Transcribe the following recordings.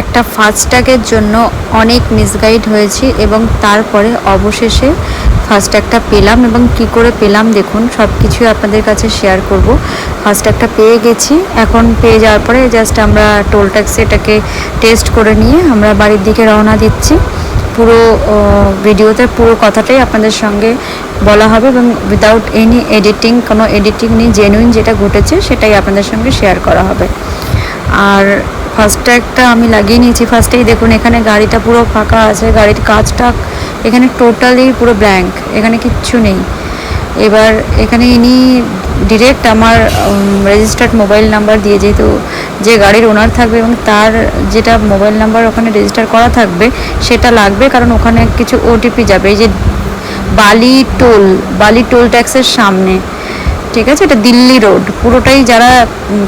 একটা ফাস্ট্যাগের জন্য অনেক মিসগাইড হয়েছি এবং তারপরে অবশেষে ফাস্ট্যাগটা পেলাম এবং কি করে পেলাম দেখুন সব কিছুই আপনাদের কাছে শেয়ার করব। ফাস্ট্যাগটা পেয়ে গেছি, এখন পেয়ে যাওয়ার পরে জাস্ট আমরা টোল ট্যাক্সি এটাকে টেস্ট করে নিয়ে আমরা বাড়ির দিকে রওনা দিচ্ছি। পুরো ভিডিওতে পুরো কথাটাই আপনাদের সঙ্গে বলা হবে এবং উইদাউট এনি এডিটিং কোনো এডিটিং নেই জেনুইন যেটা ঘটেছে সেটাই আপনাদের সঙ্গে শেয়ার করা হবে। আর ফাস্ট্যাগটা আমি লাগিয়ে নিয়েছি। ফার্স্টেই দেখুন, এখানে গাড়িটা পুরো ফাঁকা আছে। গাড়ির কাজটা এখানে টোটালি পুরো ব্ল্যাঙ্ক। এখানে কিচ্ছু নেই। এবার এখানে ইনি ডিরেক্ট আমার রেজিস্টার্ড মোবাইল নাম্বার দিয়ে যেহেতু যে গাড়ির ওনার থাকবে এবং তার যেটা মোবাইল নাম্বার ওখানে রেজিস্টার করা থাকবে, সেটা লাগবে কারণ ওখানে কিছু ওটিপি যাবে। এই যে বালি টোল বালি টোল ট্যাক্সের সামনে। ঠিক আছে? এটা দিল্লি রোড পুরোটাই যারা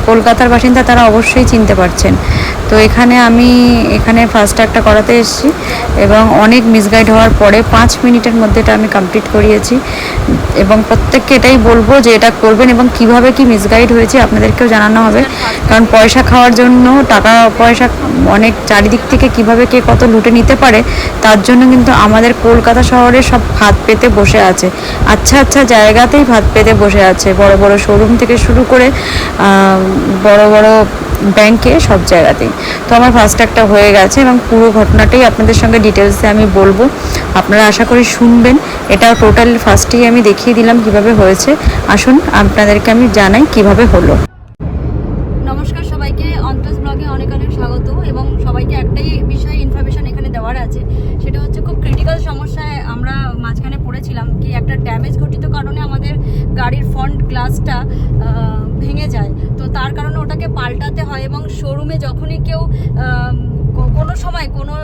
কলকাতার বাসিন্দা তারা অবশ্যই চিনতে পারছেন। তো এখানে আমি এখানে ফাস্ট্যাগটা করাতে এসেছি এবং অনেক মিসগাইড হওয়ার পরে পাঁচ মিনিটের মধ্যে এটা আমি কমপ্লিট করিয়েছি এবং প্রত্যেককে এটাই বলব যে এটা করবেন এবং কীভাবে কি মিসগাইড হয়েছে আপনাদেরকেও জানানো হবে। কারণ পয়সা খাওয়ার জন্য, টাকা পয়সা অনেক চারিদিক থেকে কীভাবে কে কত লুটে নিতে পারে, তার জন্য কিন্তু আমাদের কলকাতা শহরে সব ভাত পেতে বসে আছে। আচ্ছা আচ্ছা জায়গাতেই ভাত পেতে বসে আছে। বড় বড় শোরুম থেকে শুরু করে বড় বড় ব্যাংকে সব জায়গাতেই। তো আমার ফাস্ট্যাগটা হয়ে গেছে এবং পুরো ঘটনাটাই আপনাদের সঙ্গে ডিটেলসে আমি বলব। আপনারা আশা করি শুনবেন। এটা টোটাল ফার্স্টেই আমি দেখিয়ে দিলাম কীভাবে হয়েছে। আসুন, আপনাদেরকে আমি জানাই কীভাবে হলো। নমস্কার সবাইকে। অন্তস ব্লগে অনেক অনেক স্বাগত এবং সবাইকে একটাই বিষয় ইনফরমেশন এখানে দেওয়ার আছে। সেটা হচ্ছে খুব ক্রিটিক্যাল সমস্যায় আমরা মাঝখানে পড়েছিলাম কি একটা ড্যামেজ ঘটিত কারণে আমাদের গাড়ির ফ্রন্ট গ্লাসটা ভেঙে যায়। তো তার কারণে ওটাকে পাল্টাতে হয় এবং শোরুমে যখনই কেউ কোনো সময় কোনো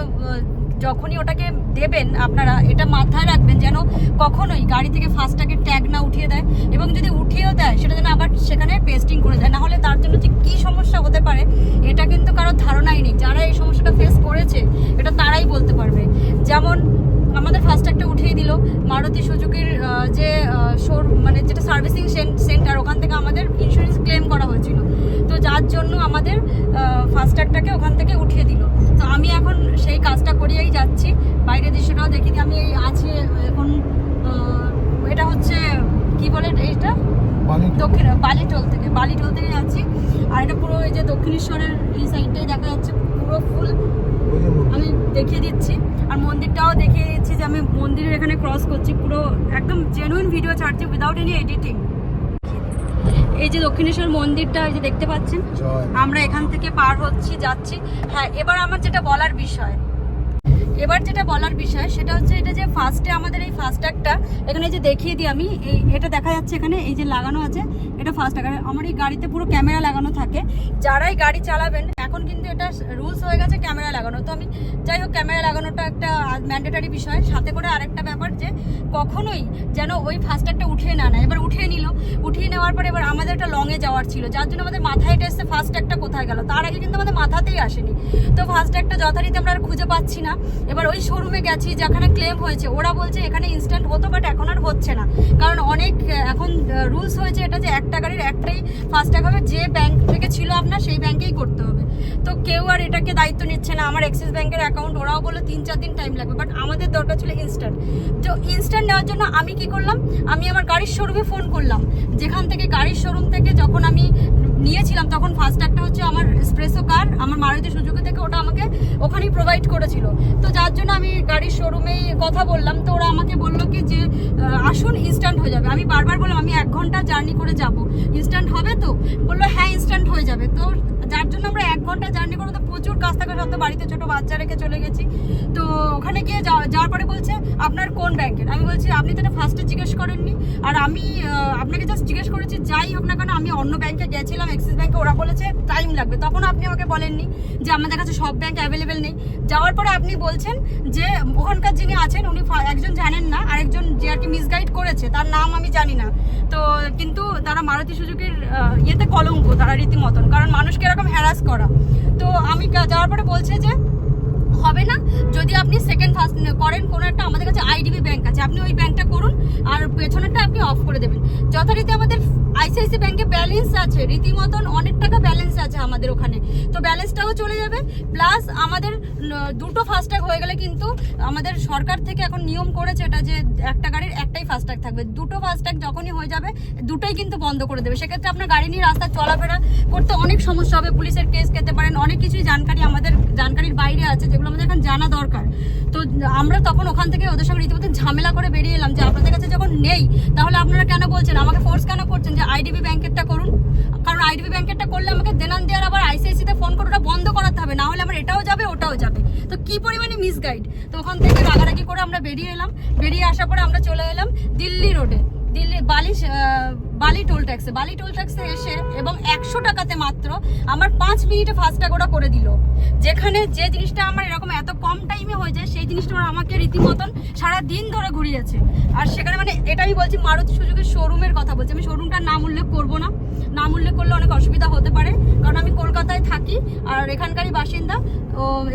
যখনই ওটাকে দেবেন আপনারা, এটা মাথায় রাখবেন যেন কখনোই গাড়ি থেকে ফাস্ট্যাগের ট্যাগ না উঠিয়ে দেয় এবং যদি উঠিয়েও দেয়, সেটা যেন আবার সেখানে পেস্টিং করে দেয়। নাহলে তার জন্য যে কী সমস্যা হতে পারে, এটা কিন্তু কারোর ধারণাই নেই। যারা এই সমস্যাটা ফেস করেছে, এটা তারাই বলতে পারবে। যেমন আমাদের ফাস্ট্যাগটা উঠিয়ে দিল মারুতি সুজুকির যে শোর মানে যেটা সার্ভিসিং সেন্টার ওখান থেকে আমাদের ইন্স্যুরেন্স ক্লেম করা হয়েছিল। তো যার জন্য আমাদের ফাস্ট্যাগটাকে ওখান থেকে উঠিয়ে দিল। তো আমি এখন সেই কাজটা করিয়েই যাচ্ছি। বাইরের দৃশ্যটাও দেখি আমি এই আছি এখন এটা হচ্ছে কি বলে এইটা? দক্ষিণ বালিটোল থেকে বালিটোল থেকে যাচ্ছি। আর এটা পুরো এই যে দক্ষিণেশ্বরের এই সাইডটাই দেখা যাচ্ছে। পুরো ফুল আমি দেখিয়ে দিচ্ছি। আর মন্দিরটাও যে আমি মন্দিরের এখানে ক্রস করছি পুরো একদম জেনুইন ভিডিও ছাড়ছি উইদাউট এনি এডিটিং এই যে দক্ষিণেশ্বর মন্দিরটা এই যে দেখতে পাচ্ছেন? আমরা এখান থেকে পার হচ্ছি যাচ্ছি। হ্যাঁ এবার আমার যেটা বলার বিষয় এবার যেটা বলার বিষয়, সেটা হচ্ছে এটা যে ফার্স্টে আমাদের এই ফার্স্ট ফাস্ট্যাগটা এখানে যে দেখিয়ে দিই আমি, এই এটা দেখা যাচ্ছে এখানে, এই যে লাগানো আছে, এটা ফাস্ট্যাগ আমার এই গাড়িতে পুরো ক্যামেরা লাগানো থাকে। যারাই গাড়ি চালাবেন, এখন কিন্তু এটা রুলস হয়ে গেছে ক্যামেরা লাগানো। তো আমি যাই হোক ক্যামেরা লাগানোটা একটা ম্যান্ডেটারি বিষয়। সাথে করে আরেকটা ব্যাপার যে, কখনোই যেন ওই ফার্স্ট ফাস্ট্যাগটা উঠিয়ে না নেয়। এবার উঠিয়ে নিল, উঠিয়ে নেওয়ার পরে এবার আমাদের একটা লংয়ে যাওয়ার ছিল। যার জন্য আমাদের মাথায় এটা এসছে ফাস্ট্যাগটা কোথায় গেল? তার আগে কিন্তু আমাদের মাথাতেই আসেনি। তো ফাস্ট্যাগটা যথারীতি আমরা আর খুঁজে পাচ্ছি না। এবার ওই শোরুমে গেছি, যেখানে ক্লেম হয়েছে, ওরা বলছে এখানে ইনস্ট্যান্ট হতো বাট এখন আর হচ্ছে না। কারণ অনেক এখন রুলস হয়েছে এটা যে একটা গাড়ির একটাই ফাস্ট্যাগ হবে, যে ব্যাংক থেকে ছিল আপনার, সেই ব্যাংকেই করতে হবে। তো কেউ আর এটাকে দায়িত্ব নিচ্ছে না। আমার অ্যাক্সিস ব্যাংকের অ্যাকাউন্ট ওরাও বলল তিন চার দিন টাইম লাগবে বাট আমাদের দরকার ছিল ইনস্ট্যান্ট তো ইনস্ট্যান্ট নেওয়ার জন্য আমি কি করলাম? আমি আমার গাড়ির শোরুমে ফোন করলাম। যেখান থেকে গাড়ির শোরুম থেকে যখন আমি নিয়েছিলাম, তখন ফার্স্ট একটা হচ্ছে আমার স্প্রেসো কার আমার মারুতি সুজুকি থেকে ওটা আমাকে ওখানেই প্রোভাইড করেছিল। তো যার জন্য আমি গাড়ির শোরুমেই কথা বললাম, তো ওরা আমাকে বলল কি যে আসুন ইনস্ট্যান্ট হয়ে যাবে। আমি বারবার বললাম, আমি এক ঘণ্টা জার্নি করে যাব। ইনস্ট্যান্ট হবে তো? বলল হ্যাঁ ইনস্ট্যান্ট হয়ে যাবে। তো যার জন্য আমরা এক ঘণ্টা জার্নি করে তো প্রচুর কাজ থাকে তো বাড়িতে ছোট বাচ্চা রেখে চলে গেছি। তো ওখানে গিয়ে যাওয়া- যাওয়ার পরে বলছে, আপনার কোন ব্যাংকের আমি বলছি, আপনি তো এটা ফার্স্টে জিজ্ঞেস করেননি। আর আমি আপনাকে জাস্ট জিজ্ঞেস করেছি, যাই হোক না কেন, আমি অন্য ব্যাংকে গেছিলাম অ্যাক্সিস ব্যাংকে ওরা বলেছে টাইম লাগবে। তখন আপনি আমাকে বলেননি যে আমাদের কাছে সব ব্যাংক অ্যাভেলেবেল নেই। যাওয়ার পরে আপনি বলছেন যে ওখানকার যিনি আছেন উনি একজন জানেন না আরেকজন যে আর কি মিসগাইড করেছে তার নাম আমি জানি না। তো কিন্তু তারা মারুতি আহ, ইয়েতে কলঙ্ক তারা রীতিমতন কারণ মানুষকে এরকম হ্যারাস করা। তো আমি যাওয়ার পরে বলছে যে হবে না যদি আপনি সেকেন্ড ফার্স্ট করেন কোনো একটা আমাদের কাছে আইডিবি ব্যাংক আছে আপনি ওই ব্যাংকটা করুন আর পেছনেরটা আপনি অফ করে দেবেন। যথারীতি আমাদের আইসিআইসি ব্যাংকে ব্যালেন্স আছে, রীতিমতন অনেক টাকা ব্যালেন্স আছে আমাদের ওখানে। তো ব্যালেন্সটাও চলে যাবে, প্লাস আমাদের দুটো ফাস্ট্যাগ হয়ে গেলে কিন্তু আমাদের সরকার থেকে এখন নিয়ম করেছে এটা যে একটা গাড়ির একটাই ফাস্ট্যাগ থাকবে। দুটো ফাস্ট্যাগ যখনই হয়ে যাবে, দুটোই কিন্তু বন্ধ করে দেবে। সেক্ষেত্রে আপনার গাড়ি নিয়ে রাস্তায় চলাফেরা করতে অনেক সমস্যা হবে, পুলিশের কেস খেতে পারেন, অনেক কিছুই জানকারি আমাদের, জানকারির বাইরে আছে, যেগুলো আমাদের এখন জানা দরকার। তো আমরা তখন ওখান থেকে ওদের সঙ্গে রীতিমতো ঝামেলা করে বেরিয়ে এলাম যে আপনাদের কাছে যখন নেই, তাহলে আপনারা কেন বলছেন? আমাকে ফোর্স কেন করছেন যে আইডিবি ব্যাংকেরটা করুন। কারণ আইডিবি ব্যাংকেরটা করলে আমাকে দেনান দেওয়ার আবার আইসিআইসিতে ফোন করে ওটা বন্ধ করাতে হবে না হলে আমার এটাও যাবে ওটাও যাবে। তো কি পরিমাণে মিসগাইড তো ওখান থেকে রাগারাগি করে আমরা বেরিয়ে এলাম। বেরিয়ে আসার পরে আমরা চলে এলাম দিল্লি রোডে দিল্লি বালি আহ, বালি টোল ট্যাক্সে, বালি টোল ট্যাক্সে এসে এবং একশো টাকাতে মাত্র আমার পাঁচ মিনিটে ফাস্ট্যাগ ওরা করে দিল। যেখানে যে জিনিসটা আমার এরকম এত কম টাইমে হয়ে যায়, সেই জিনিসটা ওরা আমাকে রীতিমতন সারা দিন ধরে ঘুরিয়েছে। আর সেখানে মানে এটা আমি বলছি মারুতি সুযোগের শোরুমের কথা বলছি। আমি শোরুমটার নাম উল্লেখ করব না। নাম উল্লেখ করলে অনেক অসুবিধা হতে পারে, কারণ আমি কলকাতায় থাকি আর এখানকারই বাসিন্দা।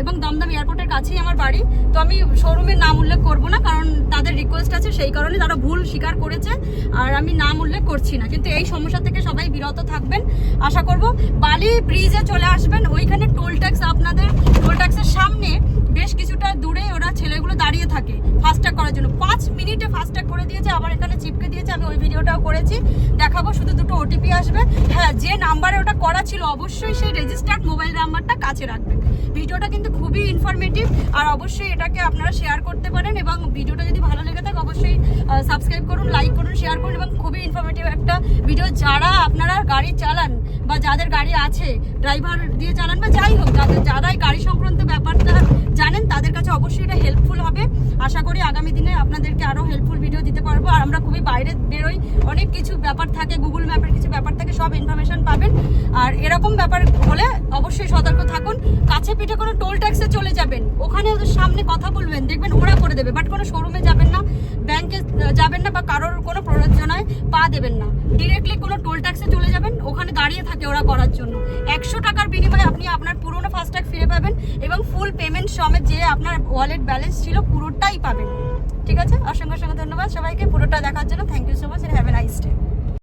এবং দমদম এয়ারপোর্টের কাছেই আমার বাড়ি। তো আমি শোরুমের নাম উল্লেখ করব না, কারণ তাদের রিকোয়েস্ট আছে, সেই কারণে তারা ভুল স্বীকার করেছে। আর আমি নাম উল্লেখ করছি না। কিন্তু এই সমস্যা থেকে সবাই বিরত থাকবেন। আশা করব বালি ব্রিজে চলে আসবেন। ওইখানে টোল ট্যাক্স আপনাদের টোল ট্যাক্সের সামনে বেশ কিছুটা দূরে ওরা ছেলেগুলো দাঁড়িয়ে থাকে ফাস্ট্যাগ করার জন্য। পাঁচ মিনিটে ফাস্ট্যাগ করে দিয়েছে, আবার এখানে চিপকে দিয়েছে, আমি ওই ভিডিওটাও করেছি। দেখাবো, শুধু দুটো ওটিপি আসবে। হ্যাঁ যে নাম্বারে ওটা করা ছিল, অবশ্যই সেই রেজিস্টার্ড মোবাইল নাম্বারটা কাছে রাখবেন। ভিডিওটা কিন্তু খুবই ইনফরমেটিভ আর অবশ্যই এটাকে আপনারা শেয়ার করতে পারেন এবং ভিডিওটা যদি ভালো লেগে থাকে, অবশ্যই সাবস্ক্রাইব করুন লাইক করুন শেয়ার করুন এবং খুবই ইনফরমেটিভ একটা ভিডিও যারা আপনারা গাড়ি চালান বা যাদের গাড়ি আছে ড্রাইভার দিয়ে চালান বা যাই হোক, যাদের, যারাই গাড়ি সংক্রান্ত ব্যাপারটা জানেন, তাদের কাছে অবশ্যই এটা হেল্পফুল হবে। আশা করি আগামী দিনে আপনাদেরকে আরও হেল্পফুল ভিডিও দিতে পারব। আর আমরা খুবই বাইরে বেরোই, অনেক কিছু ব্যাপার থাকে গুগল ম্যাপের কিছু ব্যাপার থাকে, সব ইনফরমেশন পাবেন। আর এরকম ব্যাপার হলে অবশ্যই সতর্ক থাকুন। কাছে পিঠে কোনো টোল ট্যাক্সে চলে যাবেন। ওখানে ওদের সামনে কথা বলবেন। দেখবেন ওরা করে দেবে বাট কোনো শোরুমে যাবেন না। ব্যাংকে যাবেন না বা কারোর কোনো প্ররোচনায় পা দেবেন না। ডিরেক্টলি কোনো টোল ট্যাক্সে চলে যাবেন, ওখানে দাঁড়িয়ে থাকে ওরা করার জন্য। একশো টাকার বিনিময়ে আপনি আপনার পুরোনো ফাস্ট্যাগ ফিরে পাবেন এবং ফুল পেমেন্ট সমেত যে আপনার ওয়ালেট ব্যালেন্স ছিল পুরোটাই পাবেন। ঠিক আছে? অসংখ্য অসংখ্য ধন্যবাদ সবাইকে। পুরোটা দেখার জন্য thank you so much have a nice day